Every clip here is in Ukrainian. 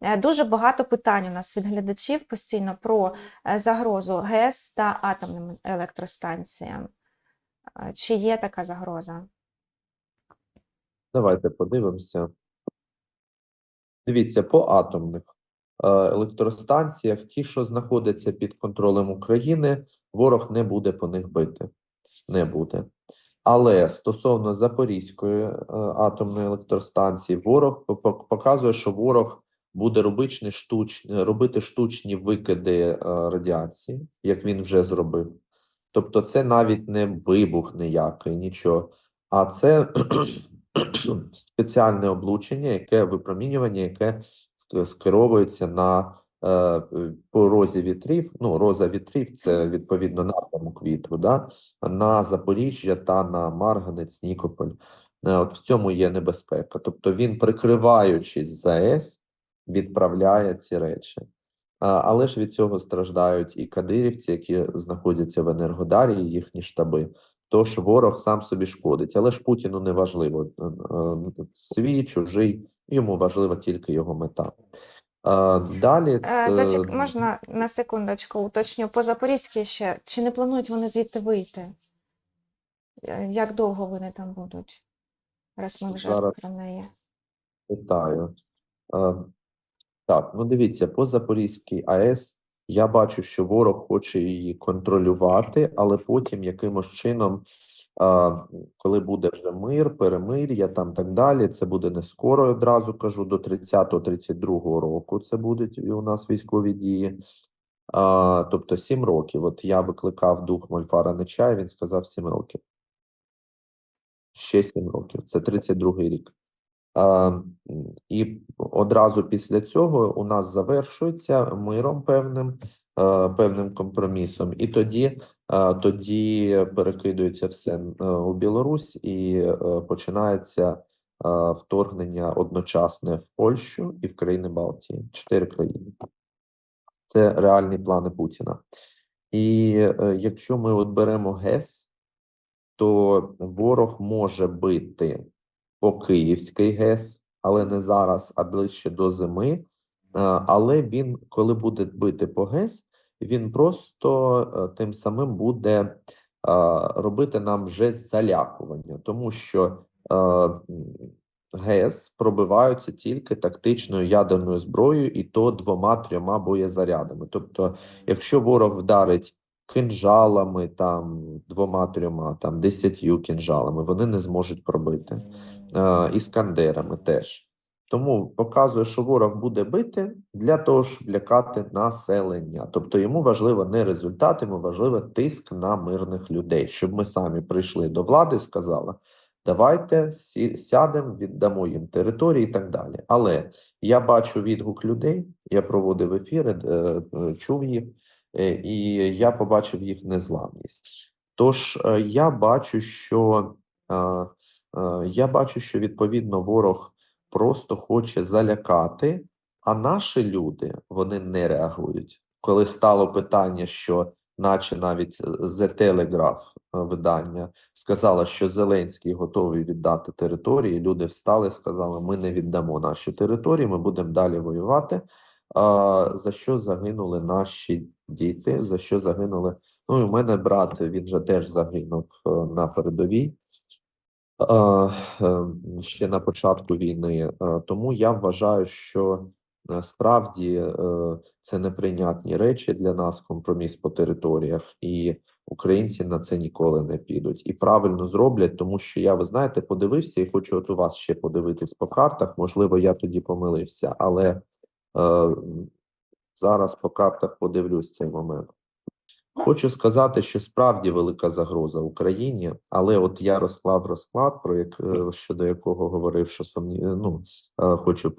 Е, Дуже багато питань у нас від глядачів постійно про е, загрозу ГЕС та атомним електростанціям. Е, Чи є така загроза? Давайте подивимося. Дивіться, по атомних електростанціях, ті, що знаходяться під контролем України, ворог не буде по них бити. Не буде. Але стосовно Запорізької атомної електростанції, ворог по- по- показує, що ворог буде робити штучні, робити штучні викиди е, радіації, як він вже зробив. Тобто, це навіть не вибух ніякий, нічого, а це спеціальне облучення, яке випромінювання, яке скеровується на е, е, по розі вітрів. Ну, роза вітрів це відповідно напрямок вітру, да? на Запоріжжя та на Марганець, Нікополь. Е, От в цьому є небезпека. Тобто він, прикриваючись ЗАЕС, відправляє ці речі. Але ж від цього страждають і кадирівці, які знаходяться в Енергодарі, і їхні штаби. Тож ворог сам собі шкодить, але ж Путіну не важливо е, е, свій, чужий, йому важлива тільки його мета. Далі Е, Зачек... Можна на секундочку уточню. По Запорізькій ще. Чи не планують вони звідти вийти? Як довго вони там будуть? Раз ми вже Зараз. про неї. Вітаю. Так, ну дивіться, по Запорізькій АЕС я бачу, що ворог хоче її контролювати, але потім якимось чином, коли буде вже мир, перемир'я там так далі, це буде не скоро, одразу кажу, до 30-32 року це будуть у нас військові дії. А, тобто 7 років. От я викликав дух Мольфара Нечая, він сказав 7 років. Ще 7 років. Це 32-й рік. І одразу після цього у нас завершується миром певним, е, певним компромісом. І тоді, е, тоді перекидується все е, у Білорусь і починається вторгнення одночасне в Польщу і в країни Балтії. Чотири країни. Це реальні плани Путіна. І якщо ми от беремо ГЕС, то ворог може бити по Київський ГЕС, але не зараз, а ближче до зими. Е, Але він, коли буде бити по ГЕС, він просто е, тим самим буде е, робити нам жест залякування, тому що ГЕС пробиваються тільки тактичною ядерною зброєю, і то двома-трьома боєзарядами. Тобто, якщо ворог вдарить кинжалами, там двома-трьома, там десятью кинжалами, вони не зможуть пробити. Е, іскандерами теж. Тому показує, що ворог буде бити для того, щоб лякати населення. Тобто йому важливо не результат, йому важливо тиск на мирних людей, щоб ми самі прийшли до влади і сказали, давайте сядемо, віддамо їм території і так далі. Але я бачу відгук людей, я проводив ефіри, е, чув їх, і я побачив їх незламність. Тож е, я бачу, що е, е, я бачу, що відповідно ворог просто хоче залякати, а наші люди вони не реагують. Коли стало питання, що, наче навіть е, The Telegraph е, видання сказала, що Зеленський готовий віддати території, люди встали, сказали: ми не віддамо наші території, ми будемо далі воювати. А, за що загинули наші діти? За що загинули? Ну, і у мене брат, він же теж загинув е, на передовій. Е, е, ще на початку війни. Е, Тому я вважаю, що е, справді е, це неприйнятні речі для нас, компроміс по територіях, і українці на це ніколи не підуть. І правильно зроблять, тому що я, ви знаєте, подивився і хочу от у вас ще подивитись по картах. Можливо, я тоді помилився, але зараз по картах подивлюсь цей момент. Хочу сказати, що справді велика загроза Україні, але от я розклав розклад, про як е, щодо якого говорив, що сумні, ну е, хочу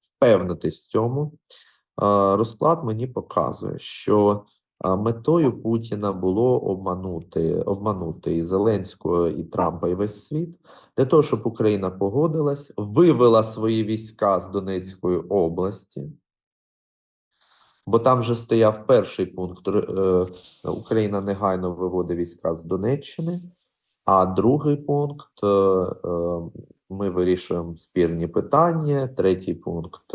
впевнитись в цьому. Е, Розклад мені показує, що е, метою Путіна було обманути, обманути і Зеленського, і Трампа, і весь світ для того, щоб Україна погодилась, вивела свої війська з Донецької області. Бо там вже стояв перший пункт. е, Україна негайно виводить війська з Донеччини, а другий пункт е, е, ми вирішуємо спірні питання. Третій пункт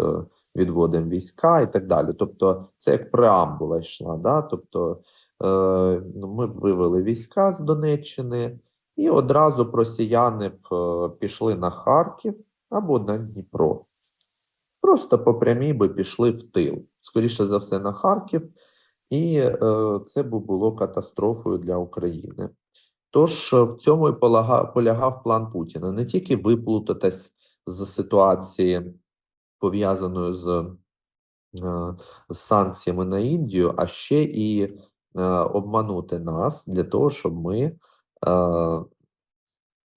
відводимо війська і так далі. Тобто, це як преамбула йшла. Да? Тобто, е, ну, ми вивели війська з Донеччини, і одразу б росіяни б е, пішли на Харків або на Дніпро. Просто по прямій би пішли в тил. Скоріше за все, на Харків, і е, це б було катастрофою для України. Тож е, в цьому і полягав план Путіна не тільки виплутатись з ситуації, пов'язаної з, е, з санкціями на Індію, а ще і е, обманути нас для того, щоб ми е,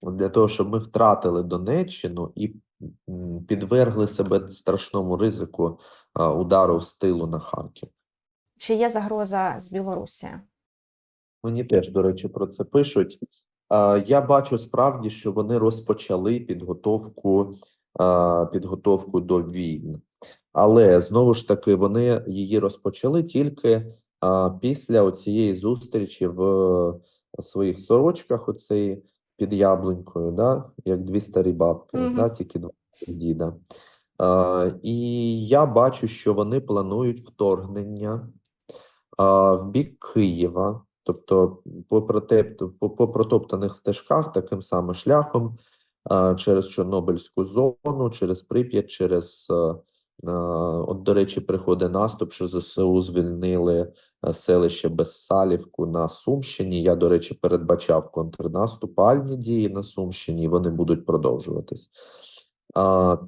для того, щоб ми втратили Донеччину і підвергли себе страшному ризику е, удару з тилу на Харків. Чи є загроза з Білорусі? Мені теж, до речі, про це пишуть. Е, Я бачу справді, що вони розпочали підготовку, е, підготовку до війн, але знову ж таки вони її розпочали тільки після цієї зустрічі в своїх сорочках, оцеї під яблунькою, да? як дві старі бабки, Мгм. да? тільки два діда. Е, І я бачу, що вони планують вторгнення а, в бік Києва, тобто по, протоптаних стежках, таким самим шляхом, а, через Чорнобильську зону, через Прип'ять, через, е, от, до речі, приходить наступ, що ЗСУ звільнили е, селище Безсалівку на Сумщині. Я, до речі, передбачав контрнаступальні дії на Сумщині, і вони будуть продовжуватись.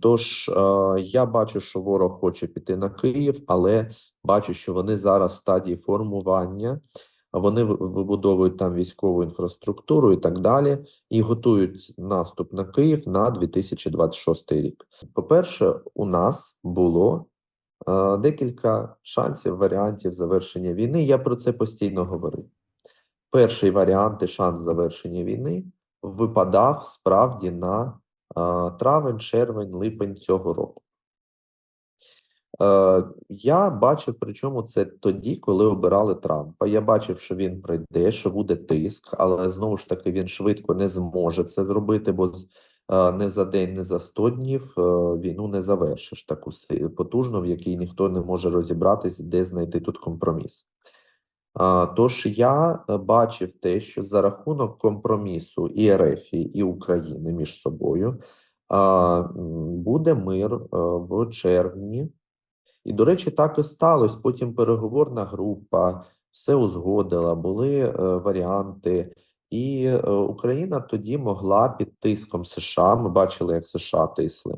Тож я бачу, що ворог хоче піти на Київ, але бачу, що вони зараз в стадії формування, вони вибудовують там військову інфраструктуру і так далі, і готують наступ на Київ на 2026 рік. По-перше, у нас було е, декілька шансів, варіантів завершення війни. Я про це постійно говорив. Перший варіант і шанс завершення війни випадав справді на е, травень, червень, липень цього року. Е, я бачив, причому це тоді, коли обирали Трампа. Я бачив, що він прийде, що буде тиск, але знову ж таки він швидко не зможе це зробити, бо е, не за день, не за 100 днів е, війну не завершиш таку потужну, в якій ніхто не може розібратись, де знайти тут компроміс. Тож я бачив те, що за рахунок компромісу і РФ, і України між собою буде мир в червні. І, до речі, так і сталося. Потім переговорна група все узгодила, були е, варіанти. І е, Україна тоді могла під тиском США, ми бачили, як США тисли,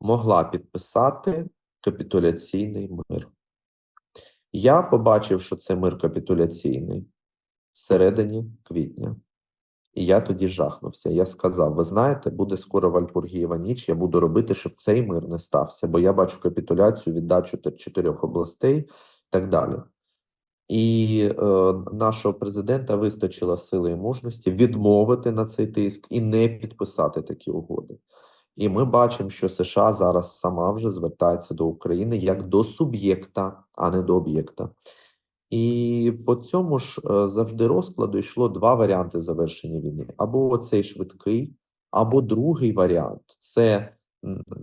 могла підписати капітуляційний мир. Я побачив, що це мир капітуляційний всередині квітня. І я тоді жахнувся. Я сказав: ви знаєте, буде скоро Вальпургієва ніч. Я буду робити, щоб цей мир не стався, бо я бачу капітуляцію, віддачу чотирьох областей і так далі. І е, нашого президента вистачило сили і мужності відмовити на цей тиск і не підписати такі угоди. І ми бачимо, що США зараз сама вже звертається до України як до суб'єкта, а не до об'єкта. І по цьому ж е, завжди розкладу йшло два варіанти завершення війни: або оцей швидкий, або другий варіант це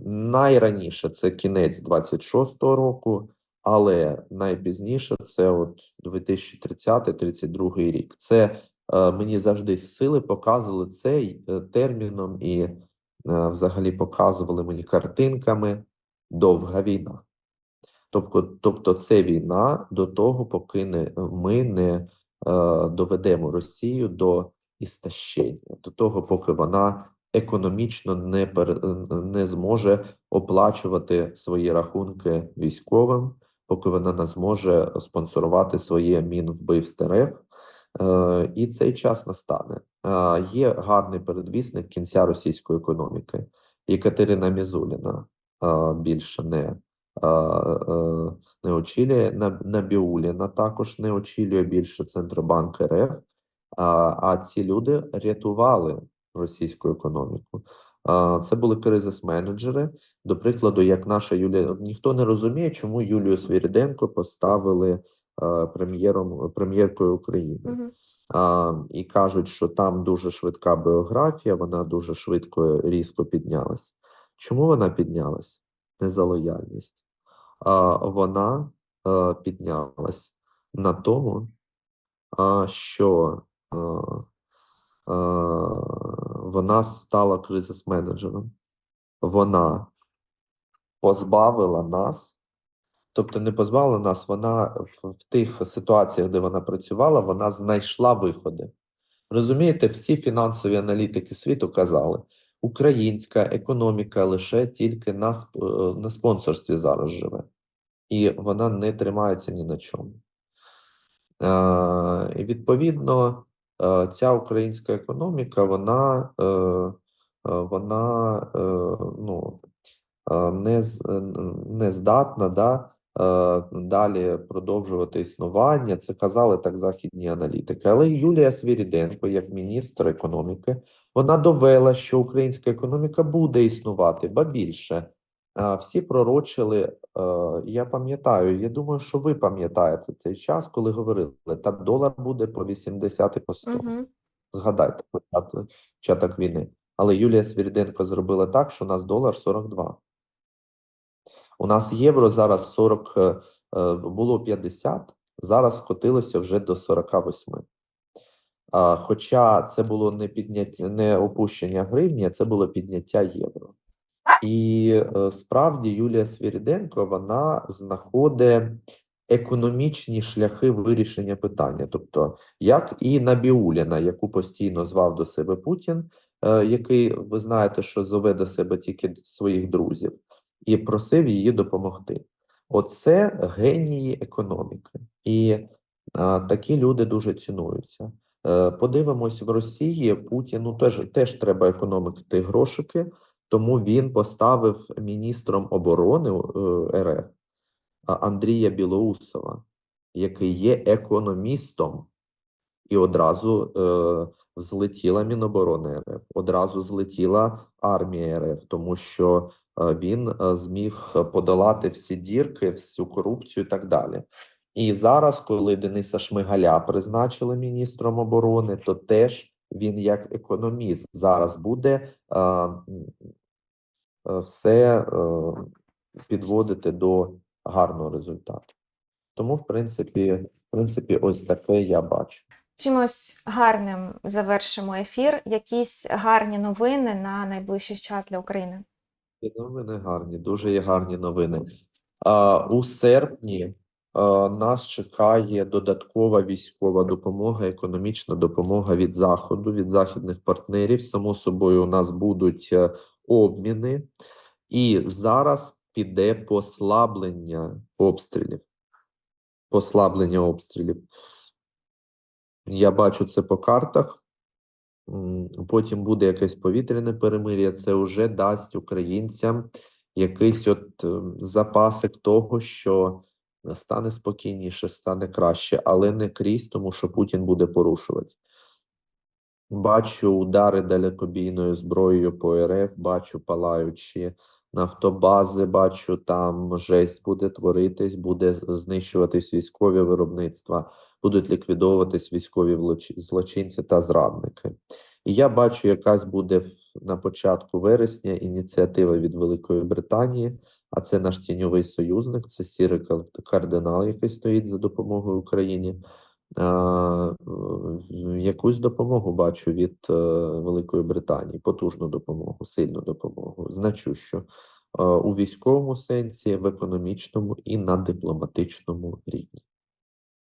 найраніше це кінець 26-го року, але найпізніше це от 2030-32 рік. Це е, мені завжди сили показували цей е, терміном і взагалі показували мені картинками довга війна. Тобто, тобто це війна до того, поки не, ми не е, доведемо Росію до істощення, до того, поки вона економічно не, пер, не зможе оплачувати свої рахунки військовим, поки вона не зможе спонсорувати своє мінвбивство РФ. Е, і цей час настане. Е, є гарний передвісник кінця російської економіки. Єкатерина Мізуліна е, більше не не очолює На- Набіуліна також не очолює більше Центробанк РФ. А, ці люди рятували російську економіку. Це були кризис-менеджери. До прикладу, як наша Юлія, ніхто не розуміє, чому Юлію Свіріденко поставили е, прем'єром прем'єркою України. А, і кажуть, що там дуже швидка біографія, вона дуже швидко різко піднялась. Чому вона піднялась? Не за лояльність, вона е, піднялась на тому, що вона стала кризис-менеджером. Вона позбавила нас, тобто не позбавила нас, вона в тих ситуаціях, де вона працювала, вона знайшла виходи. Розумієте, всі фінансові аналітики світу казали, українська економіка лише тільки на, е, на спонсорстві зараз живе, і вона не тримається ні на чому. І відповідно, е, ця українська економіка, вона, е, вона ну, не, не здатна да, далі продовжувати існування. Це казали так західні аналітики. Але Юлія Свіріденко, як міністр економіки, вона довела, що українська економіка буде існувати, ба більше. Всі пророчили, е, я пам'ятаю, я думаю, що ви пам'ятаєте цей час, коли говорили, та долар буде по 80 і по 100. Угу. Згадайте початок, початок війни. Але Юлія Свіріденко зробила так, що у нас долар 42. У нас євро зараз 40, е, е, було 50, зараз скотилося вже до 48. А, Хоча це було не підняття, не опущення гривні, а це було підняття євро. І е, справді Юлія Свіріденко вона знаходить економічні шляхи вирішення питання. Тобто, як і Набіуліна, яку постійно звав до себе Путін, е, який ви знаєте, що зове до себе тільки своїх друзів, і просив її допомогти. Оце генії економіки, і е, такі люди дуже цінуються. Е, Подивимось в Росії Путіну теж теж треба економити грошики, тому він поставив міністром оборони е, РФ Андрія Білоусова, який є економістом, і одразу е, злетіла Міноборони РФ, одразу злетіла армія РФ, тому що він зміг подолати всі дірки, всю корупцію і так далі. І зараз, коли Дениса Шмигаля призначили міністром оборони, то теж він як економіст зараз буде е, е, все е, підводити до гарного результату. Тому, в принципі, в принципі, ось таке я бачу. Чимось гарним завершимо ефір. Якісь гарні новини на найближчий час для України. Новини гарні, дуже є гарні новини. А, у серпні нас чекає додаткова військова допомога, економічна допомога від Заходу, від західних партнерів. Само собою, у нас будуть е, обміни, і зараз піде послаблення обстрілів. Послаблення обстрілів. Я бачу це по картах. Потім буде якесь повітряне перемир'я. Це вже дасть українцям якийсь от е, запасик того, що стане спокійніше, стане краще, але не крізь, тому що Путін буде порушувати. Бачу удари далекобійною зброєю по РФ, бачу палаючі нафтобази, бачу там жесть буде творитись, буде знищуватись військові виробництва, будуть ліквідовуватись військові злочинці та зрадники. І я бачу, якась буде на початку вересня ініціатива від Великої Британії, а це наш тіньовий союзник, це сірий кардинал, який стоїть за допомогою Україні. Якусь допомогу бачу від е, Великої Британії, потужну допомогу, сильну допомогу, значущу е, у військовому сенсі, в економічному і на дипломатичному рівні.